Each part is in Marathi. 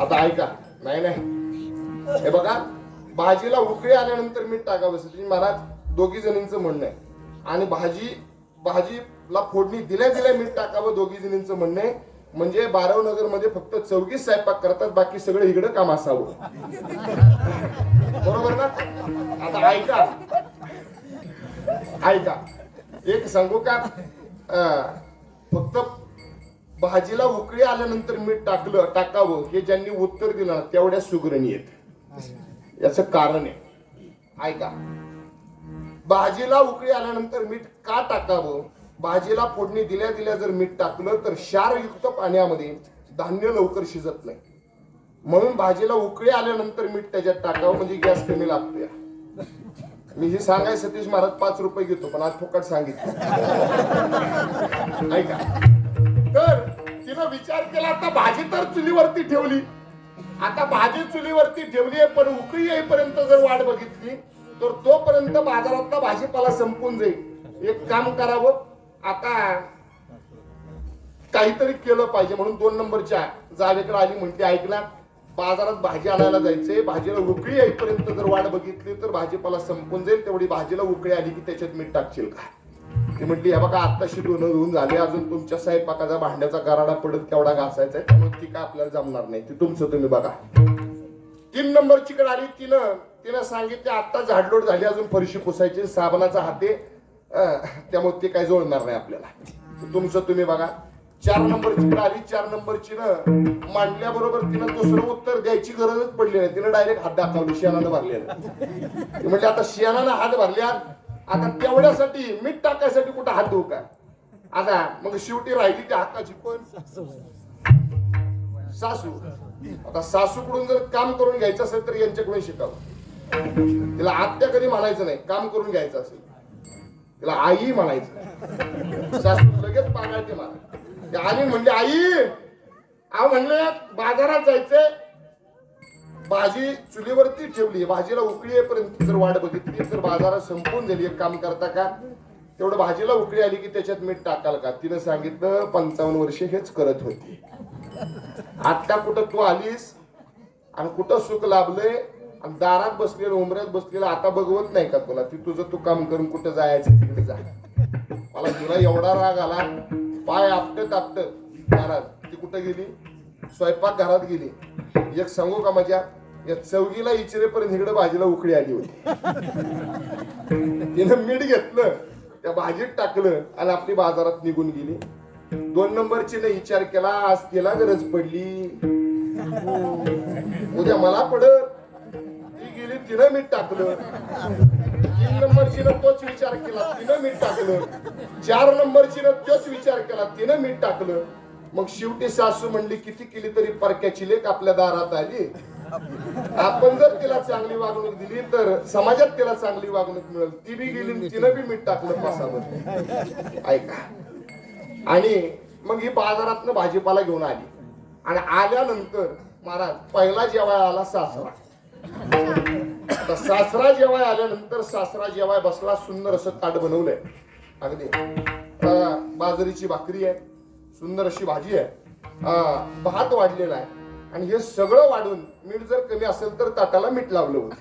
आता ऐका नाही नाही. हे बघा भाजीला उकळी आल्यानंतर मीठ टाकावं असं. महाराज दोघी जणींचं म्हणणं आहे. आणि भाजी भाजीला फोडणी दिल्या दिल्या मीठ टाकावं दोघी जणींचं म्हणणं आहे. म्हणजे बारव नगरमध्ये फक्त चौघीस स्वयंपाक करतात बाकी सगळं इकडं काम असावं. बरोबर ना? आता ऐका. ऐका. एक सांगू का? फक्त भाजीला उकळी आल्यानंतर मीठ टाकलं टाकावं हे ज्यांनी उत्तर दिलं ना तेवढ्या सुगरणी आहेत. याच कारण आहे. ऐका. भाजीला उकळी आल्यानंतर मीठ का टाकावं? भाजीला फोडणी दिल्या दिल्या जर मीठ टाकलं तर क्षारयुक्त पाण्यामध्ये धान्य लवकर शिजत नाही. म्हणून भाजीला उकळी आल्यानंतर मीठ त्याच्यात टाकावं म्हणजे गॅस कमी लागतो या मी हे सांगाय सतीश महाराज पाच रुपये घेतो पण आज फुकट सांगितलं. ऐका. विचार केला आता भाजी तर चुलीवरती ठेवली. आता भाजी चुलीवरती ठेवली आहे पण उकळी येईपर्यंत जर वाट बघितली तर तोपर्यंत बाजारातला भाजीपाला संपून जाईल. एक काम करावं आता काहीतरी केलं पाहिजे म्हणून दोन नंबरच्या जावेकडे आली म्हणते ऐकला. बाजारात भाजी आणायला जायचंय भाजीला उकळी येईपर्यंत जर वाट बघितली तर भाजीपाला संपून जाईल. तेवढी भाजीला उकळी आली की त्याच्यात मीठ टाकशील का? ती म्हटली हे बघा आत्ताशी दोन धुवून झाले अजून तुमच्या स्वयंपाकाचा भांड्याचा गराडा पडत केवढा घासायचा आहे त्यामुळे ती काय आपल्याला जमणार नाही ती तुमचं तुम्ही बघा. तीन नंबरची कडे आली तिनं तिनं सांगितले आता झाडलोट झाली अजून फरशी पुसायची साबणाचा हाते त्यामुळे ते काय जोडणार नाही आपल्याला. तुमचं तुम्ही बघा. चार नंबरची कडे आली चार नंबरची न मांडल्याबरोबर तिनं दुसरं उत्तर द्यायची गरजच पडली नाही तिनं डायरेक्ट हात दाखवली शियानानं भरलेला. म्हणजे आता शियानानं हात भरल्यात आता तेवढ्यासाठी मीठ टाकायसाठी कुठं हात धुवू का? आता मग शेवटी राहिली त्या हाताची पण. सासू. आता सासूकडून जर काम करून घ्यायचं असेल तर यांच्याकडून शिकावं. तिला आत्या कधी म्हणायचं नाही काम करून घ्यायचं असेल. तिला आई म्हणायचं सासू लगेच पागायचे मला. आणि आली म्हणली आई आ म्हणले बाजारात जायचंय. भाजी चुलीवरती ठेवली भाजीला उकळी येईपर्यंत जर वाट बघितली तर बाजारात संपून झाली एक काम करता का? तेवढं भाजीला उकळी आली की त्याच्यात मीठ टाकाल का? तिनं सांगितलं पंचावन्न वर्षे हेच करत होती. आत्ता कुठं तू आलीस? आणि कुठं सुख लाभलंय? आणि दारात बसलेलं उमऱ्यात बसलेलं आता बघवत नाही का तुला? ती तुझं तू काम करून कुठं जायचं? तिकडे जा. मला तुला एवढा राग आला. पाय आपटत आपटत दारात. ती कुठं गेली? स्वयंपाक घरात गेली. एक सांगू का माझ्या? या चौगीला इचिरेपर्यंत इकडे भाजीला उकळी आली होती. तिनं मीठ घेतलं त्या भाजीत टाकलं आणि आपली बाजारात निघून गेली. दोन नंबरची ने विचार केला आज तिला गरज पडली. उद्या मला पडत ती गेली तिनं मीठ टाकलं. तीन नंबरची न तोच विचार केला तिनं मीठ टाकलं. चार नंबरची न तोच विचार केला तिनं मीठ टाकलं. मग शेवटी सासू म्हणली किती केली तरी परक्याची लेख आपल्या दारात आली. आपण जर तिला चांगली वागणूक दिली तर समाजात तिला चांगली वागणूक मिळेल. ती बी गेली तिनं बी मीठ टाकलं पासावर. ऐका. आणि मग ही बाजारातनं भाजीपाला घेऊन आली. आणि आल्यानंतर महाराज पहिला जेवाय आला सासरा. सासरा जेवाय आल्यानंतर सासरा जेवाय बसला सुंदर असं ताट बनवलंय. अगदी. बाजरीची भाकरी आहे सुंदर अशी भाजी आहे. भात वाढलेला आहे. आणि हे सगळं वाढून मीठ जर कमी असेल तर ताटाला मीठ लावलं होतं.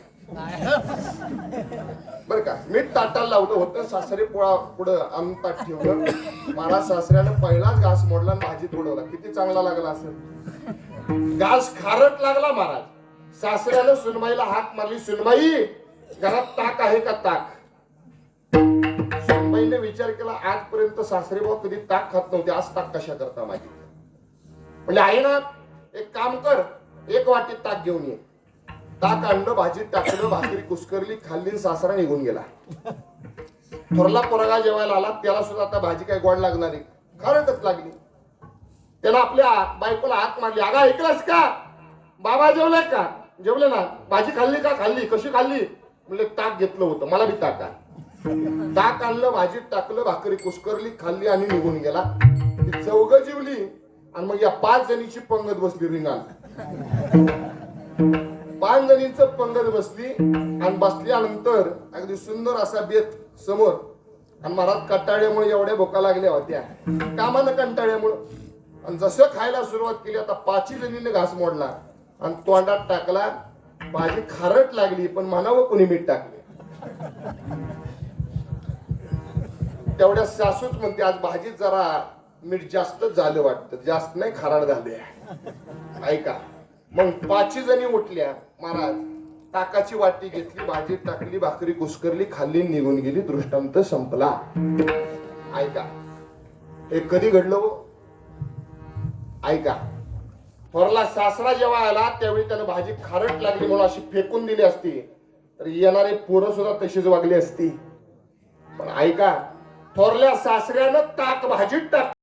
बर का? मीठ ताटाला लावलं होतं सासरे पोळा पुढं आम ताट ठेवलं. मला सासऱ्यानं पहिलाच घास मोडला भाजी तोडवला. किती चांगला लागला असेल. घास खारट लागला महाराज. सासऱ्यानं सुनबाईला हाक मारली. सुनबाई घरात ताक आहे का ताक? सुनबाईने विचार केला आजपर्यंत सासरे भाऊ कधी ताक खात नव्हते. आज ताक कशा करता माझी म्हणजे आहे ना एक काम कर एक वाटीत ताक घेऊन ये. ताक आणलं भाजीत टाकलं भाकरी कुस्करली खाल्ली आणि सासरा निघून गेला. थोरला पोरगा जेवायला आला त्याला सुद्धा आता भाजी काय गोड लागणार आहे. खरंच लागली. त्याला आपल्या बायकोला हात मारली. अगा ऐकलास का? बाबा जेवले का? जेवले ना. भाजी खाल्ली का? खाल्ली. कशी खाल्ली? म्हणजे ताक घेतलं होतं. मला बी ताक आण. ताक आणलं भाजीत टाकलं भाकरी कुस्करली खाल्ली आणि निघून गेला. ती चौघ जेवली. आणि मग या पाच जणीची पंगत बसली रिंगाण पाच जणींच पंगत बसली आणि बसल्यानंतर अगदी सुंदर असा बेत समोर. आणि महाराज कंटाळ्यामुळे एवढ्या भोका लागल्या होत्या. कामानं कंटाळ्यामुळं. आणि जसं खायला सुरुवात केली आता पाचही जणीने घास मोडला. आणि तोंडात टाकला भाजी खारट लागली पण म्हणावं कोणी मीठ टाकले? तेवढ्या सासूच म्हणते आज भाजीत जरा मीठ जास्त झालं वाटतं. जास्त नाही खाराड झाले ऐका. मग पाचही जणी उठल्या महाराज ताकाची वाटी घेतली भाजीत टाकली भाकरी कुसकरली खाल्ली निघून गेली दृष्टांत संपला. ऐका. हे कधी घडलं हो? ऐका. थोरला सासरा जेव्हा आला त्यावेळी त्यानं भाजी खारट लागली म्हणून अशी फेकून दिली असती. तर येणारे पोरं सुद्धा तशीच वागली असती. पण ऐका. थोरल्या सासऱ्यानं ताक भाजीत टाक